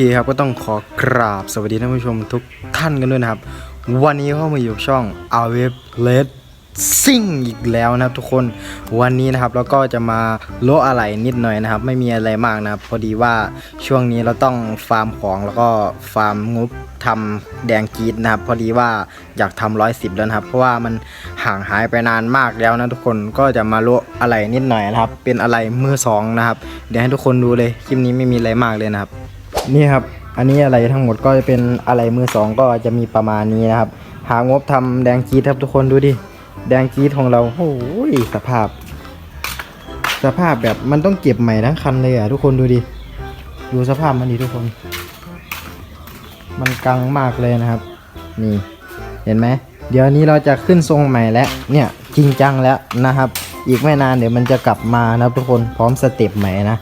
คครับก็ต้องขอกราบสวัสดีท่านผู้ชมทุกท่านกันด้วยนะครับ วันนี้เข้ามาอยู่ช่อง a w e b l e d ซิ่งอีกแล้วนะครับทุกคนวันนี้นะครับเราก็จะมาโลอะไรนิดหน่อยนะครับ ไม่มีอะไรมากนะครับพอดีว่าช่วงนี้เราต้องฟาร์มของแล้วก็ฟาร์มงบทำแดงกีดนะครับ พอดีว่าอยากทำร้อยสิบแล้วนะครับ เพราะว่ามันห่างหายไปนานมากแล้วนะทุกคนก็จะมาโลอะไรนิดหน่อยนะครับ เป็นอะไรมือสองนะครับ เดี๋ยวให้ทุกคนดูเลยคลิปนี้ไม่มีอะไรมากเลยนะครับ นี่ครับ อันนี้อะไรทั้งหมดก็จะเป็นอะไรมือสองก็จะมีประมาณนี้นะครับ หางบทำแดงกรีดครับทุกคนดูดิ แดงกรีดของเราโอ้ยสภาพ สภาพแบบมันต้องเก็บใหม่ทั้งคันเลยอะทุกคนดูดิ ดูสภาพมันดิทุกคน มันกังมากเลยนะครับ นี่ เห็นไหม เดี๋ยวนี้เราจะขึ้นทรงใหม่แล้ว เนี่ยจริงจังแล้วนะครับ อีกไม่นานเดี๋ยวมันจะกลับมานะทุกคนพร้อมสเต็ปใหม่นะ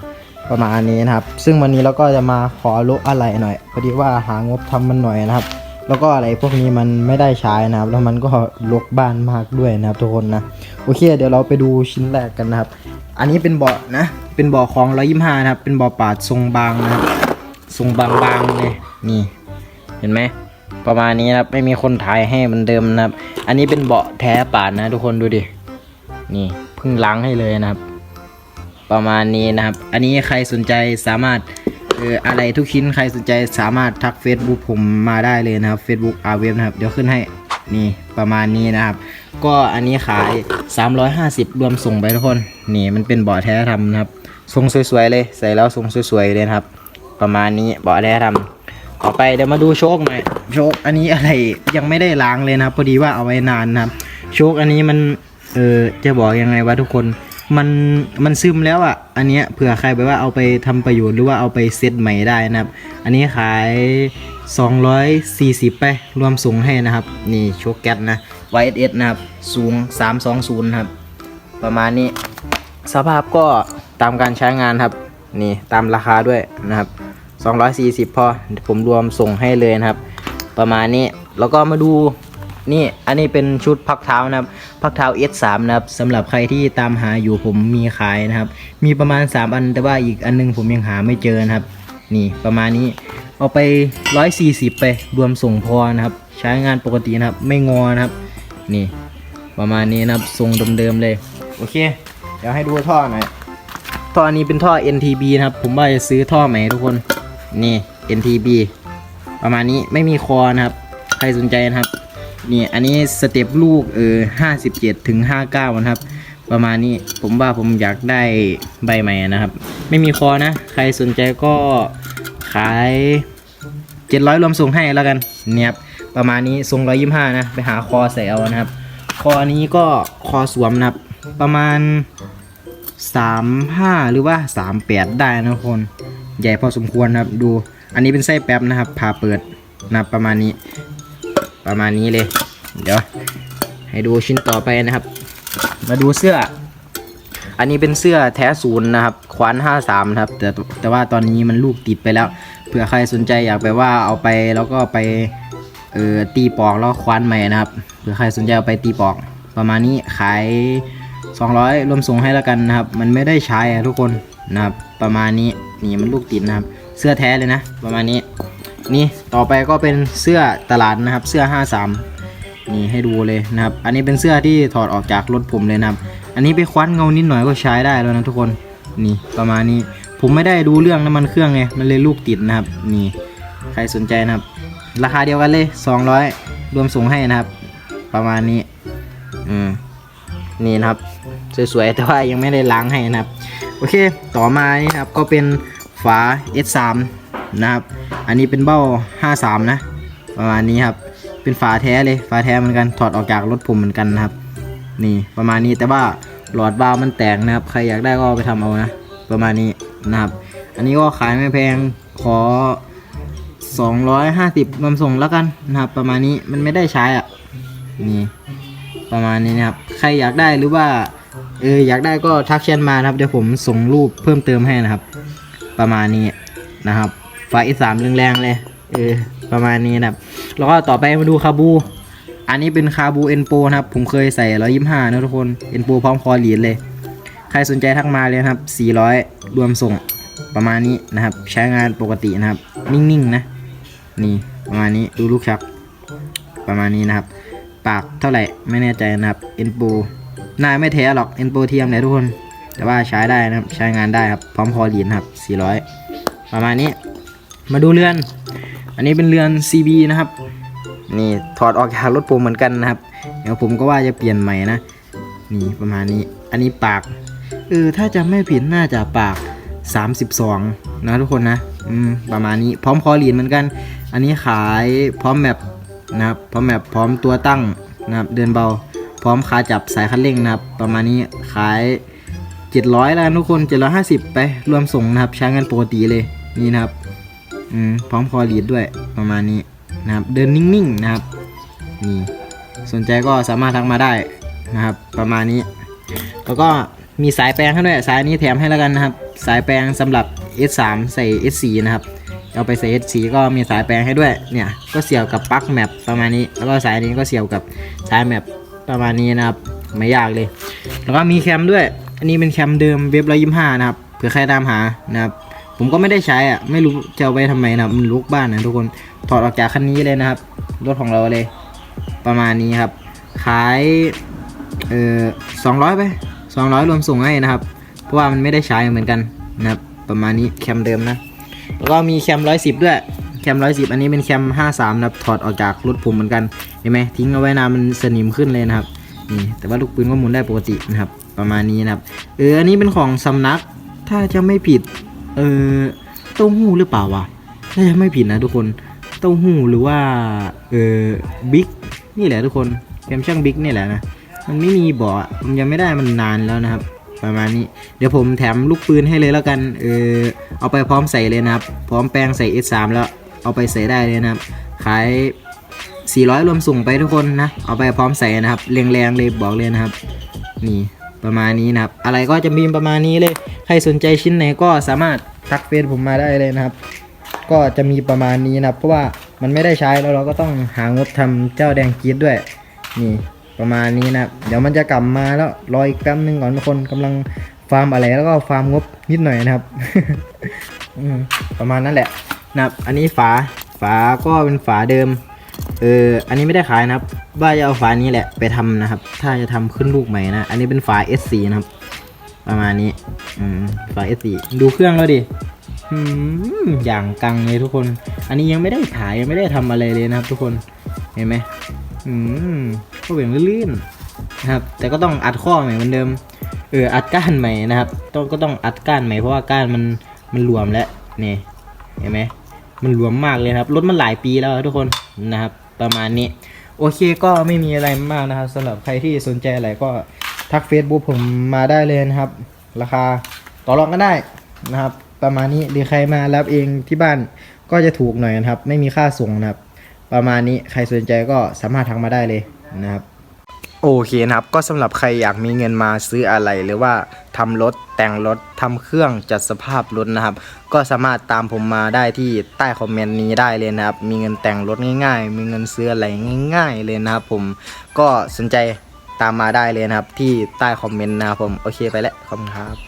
ประมาณนี้นะครับ ซึ่งวันนี้เราก็จะมาขอลุอะไรหน่อย พอดีว่าหางบทำมันหน่อยนะครับ แล้วก็อะไรพวกนี้มันไม่ได้ใช้นะครับ แล้วมันก็ลกบ้านมากด้วยนะครับทุกคนนะ โอเค เดี๋ยวเราไปดูชิ้นแรกกันนะครับ อันนี้เป็นเบาะนะ เป็นเบาะของ125นะครับ เป็นเบาะปาดทรงบางนะครับ ทรงบางๆเลยนี่ เห็นไหมประมาณนี้นะครับ ไม่มีคนถ่ายให้มันเดิมนะครับ อันนี้เป็นเบาะแท้ปาดนะ ทุกคนดูดิ นี่เพิ่งล้างให้เลยนะครับ ประมาณนี้นะครับ อันนี้ใครสนใจสามารถเอออะไรทุกชิ้นใครสนใจสามารถทัก Facebook ผมมาได้เลยนะครับ Facebook อาเวนะครับ เดี๋ยวขึ้นให้นี่ประมาณนี้นะครับ ก็อันนี้ขาย 350 รวมส่งไปทุกคน นี่มันเป็นเบาะแท้ทำนะครับทรงสวยๆเลยใส่แล้วทรงสวยๆเลยครับ ประมาณนี้เบาะแท้ทำต่อไปเดี๋ยวมาดูโชคหน่อยโชคอันนี้อะไรยังไม่ได้ล้างเลยนะครับพอดีว่าเอาไว้นานนะครับ โชคอันนี้มันเออจะบอกยังไงวะทุกคน มันมันซึมแล้วอะ อันเนี้ยเผื่อใครแบบว่าเอาไปทำประโยชน์หรือว่าเอาไปเซตใหม่ได้นะครับ อันนี้ขาย 240 ไป รวมสูงให้นะครับ นี่โชคแก๊สนะ YSS นะครับ สูง 320ครับ ประมาณนี้ สภาพก็ตามการใช้งานครับ นี่ตามราคาด้วยนะครับ 240 พอผมรวมส่งให้เลยนะครับ ประมาณนี้ แล้วก็มาดู นี่อันนี้เป็นชุดพักเท้านะครับ พักเท้า S3 นะครับสำหรับใครที่ตามหาอยู่ผมมีขายนะครับ มีประมาณ 3 อันแต่ว่าอีกอันนึงผมยังหาไม่เจอนะครับ นี่ประมาณนี้ เอาไป 140 ไปรวมส่งพอนะครับ ใช้งานปกตินะครับ ไม่งอนะครับ นี่ ประมาณนี้นะครับทรงเดิมๆเลย โอเค เดี๋ยวให้ดูท่อหน่อยท่อนี้เป็นท่อ NTB นะครับ ผมว่าจะซื้อท่อใหม่ทุกคน นี่ NTB ประมาณนี้ไม่มีคอนะครับ ใครสนใจนะครับ นี่อันนี้สเต็ปลูกเออ57ถึง59นะครับ ประมาณนี้ผมว่าผมอยากได้ใบใหม่นะครับ ไม่มีคอนะ ใครสนใจก็ขาย700รวมส่งให้แล้วกันเนี่ยครับประมาณนี้ทรง125นะ ไปหาคอใส่เอานะครับ คอนี้ก็คอสวมนะครับ ประมาณ35หรือว่า38ได้นะคน ใหญ่พอสมควรนะครับดูอันนี้เป็นไส้แป๊บนะครับผ่าเปิดนะประมาณนี้ ประมาณนี้เลย เดี๋ยว ให้ดูชิ้นต่อไปนะครับ มาดูเสื้อ อันนี้เป็นเสื้อแท้ศูนย์นะครับ ควาน53นะครับ แต่แต่ว่าตอนนี้มันลูกติดไปแล้ว เผื่อใครสนใจอยากไปว่าเอาไปแล้วก็ไปเออตีปอกแล้วควานใหม่นะครับ เผื่อใครสนใจเอาไปตีปอก ประมาณนี้ขาย 200รวมส่งให้แล้วกันนะครับ มันไม่ได้ใช้อะทุกคนนะครับ ประมาณนี้นี่มันลูกติดนะครับ เสื้อแท้เลยนะ ประมาณนี้ นี่ต่อไปก็เป็นเสื้อตลาดนะครับ เสื้อ 53 นี่ให้ดูเลยนะครับ อันนี้เป็นเสื้อที่ถอดออกจากรถผมเลยนะครับ อันนี้ไปคว้านเงานิดหน่อยก็ใช้ได้แล้วนะทุกคน นี่ประมาณนี้ ผมไม่ได้ดูเรื่องน้ำมันเครื่องไง มันเลยลูกติดนะครับ นี่ ใครสนใจนะครับ ราคาเดียวกันเลย 200 รวมส่งให้นะครับ ประมาณนี้ อืม นี่นะครับ สวยๆ แต่ว่ายังไม่ได้ล้างให้นะครับ โอเค ต่อมานี่นะครับ ก็เป็นฝา S3 นะครับ อันนี้เป็นเบ้า 53 นะ ประมาณนี้ครับ เป็นฝาแท้เลย ฝาแท้เหมือนกัน ถอดออกจากรถผมเหมือนกันนะครับ นี่ประมาณนี้ แต่ว่าหลอดวาวมันแตกนะครับ ใครอยากได้ก็ไปทำเอานะ ประมาณนี้นะครับ อันนี้ก็ขายไม่แพง ขอ 250รวมส่งแล้วกันนะครับ ประมาณนี้ มันไม่ได้ใช้อะ นี่ ประมาณนี้นะครับ ใครอยากได้หรือว่าเอออยากได้ก็ทักแชทมานะครับ เดี๋ยวผมส่งรูปเพิ่มเติมให้นะครับ ประมาณนี้นะครับ ไฟอีสามแรงๆเลย เออ ประมาณนี้นะครับ แล้วก็ต่อไปมาดูคาบู อันนี้เป็นคาบูเอ็นโปนะครับ ผมเคยใส่ร้อยยี่ห้านะทุกคนเอ็นโปพร้อมคอหลีนเลย ใครสนใจทักมาเลยครับ400รวมส่งประมาณนี้นะครับ ใช้งานปกตินะครับ นิ่งๆนะ นี่ประมาณนี้ดูลูกชัก ประมาณนี้นะครับ ปากเท่าไหร่ไม่แน่ใจนะครับเอ็นโปหน้าไม่แท้หรอกเอ็นโปเทียมเลยทุกคน แต่ว่าใช้ได้นะครับ ใช้งานได้ครับ พร้อมคอลีนครับ400 ประมาณนี้ มาดูเรือน อันนี้เป็นเรือน CB นะครับ นี่ถอดออกจากรถผมเหมือนกันนะครับ เดี๋ยวผมก็ว่าจะเปลี่ยนใหม่นะ นี่ประมาณนี้ อันนี้ปาก เออถ้าจะไม่ผิดน่าจะปาก 32 นะทุกคนนะ อืมประมาณนี้ พร้อมคอลีนเหมือนกัน อันนี้ขายพร้อมแบบนะครับ พร้อมแบบพร้อมตัวตั้งนะครับ เดินเบา พร้อมขาจับสายคันเร่งนะครับ ประมาณนี้ขาย700แล้วกันทุกคน750 ไป รวมส่งนะครับ ใช้งานปกติเลย นี่นะครับ อืมพร้อมคอลีดด้วยประมาณนี้นะครับ เดินนิ่งๆนะครับ นี่ สนใจก็สามารถทักมาได้นะครับ ประมาณนี้ แล้วก็มีสายแปลงให้ด้วยสายนี้แถมให้แล้วกันนะครับ สายแปลงสำหรับ S3 ใส่ S4 นะครับเอาไปใส่ S4 ก็มีสายแปลงให้ด้วยเนี่ยก็เสียบกับปลั๊กแมปประมาณนี้ แล้วก็สายนี้ก็เสียบกับสายแมปประมาณนี้นะครับไม่ยากเลย แล้วก็มีแคมด้วย อันนี้เป็นแคมเดิมเว็บร้อยยี่ห้านะครับเผื่อใครตามหานะครับ ผมก็ไม่ได้ใช้อะ ไม่รู้จะเอาไปทำไมนะมันลุกบ้านนะทุกคน ถอดออกจากคันนี้เลยนะครับ รถของเราเลย ประมาณนี้ครับ ขายเอ่อสองร้อยไปสองร้อยรวมส่งให้นะครับ เพราะว่ามันไม่ได้ใช้เหมือนกันนะครับ ประมาณนี้แคมเดิมนะ แล้วก็มีแคมร้อยสิบด้วย แคมร้อยสิบอันนี้เป็นแคมห้าสามนะครับ ถอดออกจากรถผมเหมือนกัน เห็นไหมทิ้งเอาไว้นานมันสนิมขึ้นเลยนะครับ นี่ แต่ว่าลูกปืนก็หมุนได้ปกตินะครับ ประมาณนี้นะครับ เออ อันนี้เป็นของสำนัก ถ้าจะไม่ผิด เออเต้าหู้หรือเปล่าวะถ้าจะไม่ผิดนะทุกคนเต้าหู้หรือว่าเออบิ๊กนี่แหละทุกคนแคมช่างบิ๊กนี่แหละนะมันไม่มีเบาะมันยังไม่ได้มันนานแล้วนะครับ ประมาณนี้ เดี๋ยวผมแถมลูกปืนให้เลยแล้วกันเออเอาไปพร้อมใส่เลยนะครับ พร้อมแปลงใส่ S3 แล้วเอาไปใส่ได้เลยนะครับขาย400รวมส่งไปทุกคนนะ เอาไปพร้อมใส่นะครับแรงๆเลยบอกเลยนะครับ นี่ ประมาณนี้นะครับ อะไรก็จะมีประมาณนี้เลย ใครสนใจชิ้นไหนก็สามารถทักเฟซผมมาได้เลยนะครับ ก็จะมีประมาณนี้นะครับ เพราะว่ามันไม่ได้ใช้แล้วเราก็ต้องหางบทำเจ้าแดงกีดด้วย นี่ประมาณนี้นะครับ เดี๋ยวมันจะกลับมาแล้วรออีกแป๊บนึงก่อนทุกคนกำลังฟาร์มอะไรแล้วก็ฟาร์มงบนิดหน่อยนะครับอืประมาณนั้นแหละนะครับ อันนี้ฝาฝาก็เป็นฝาเดิม เอออันนี้ไม่ได้ขายนะครับ ว่าจะเอาฝานี้แหละไปทำนะครับ ถ้าจะทำขึ้นลูกใหม่นะ อันนี้เป็นฝา S4 นะครับ ประมาณนี้ อืมฝา S4 ดูเครื่องแล้วดิอืมอย่างกังเลยทุกคน อันนี้ยังไม่ได้ขายยังไม่ได้ทำอะไรเลยนะครับ ทุกคน เห็นไหมอืมก็เหวี่ยงลื่นๆนะครับ แต่ก็ต้องอัดข้อใหม่เหมือนเดิม เออ อัดก้านใหม่นะครับ ต้องก็ต้องอัดก้านใหม่เพราะว่าก้านมันมันรวมแล้วนี่ เห็นไหมมันรวมมากเลยครับ รถมันหลายปีแล้วทุกคนนะครับ ประมาณนี้ โอเคก็ไม่มีอะไรมากนะครับสำหรับใครที่สนใจอะไรก็ทัก Facebook ผมมาได้เลยนะครับ ราคาต่อรองก็ได้นะครับ ประมาณนี้หรือใครมารับเองที่บ้านก็จะถูกหน่อยนะครับ ไม่มีค่าส่งนะครับ ประมาณนี้ใครสนใจก็สามารถทักมาได้เลยนะครับ โอเคนะครับ ก็สำหรับใครอยากมีเงินมาซื้ออะไรหรือว่าทำรถแต่งรถทำเครื่องจัดสภาพรถนะครับ ก็สามารถตามผมมาได้ที่ใต้คอมเมนต์นี้ได้เลยนะครับ มีเงินแต่งรถง่ายๆ มีเงินซื้ออะไรง่าย ๆ เลยนะครับผมก็สนใจตามมาได้เลยนะครับ ที่ใต้คอมเมนต์นะครับผมโอเคไปแล้วขอบคุณครับ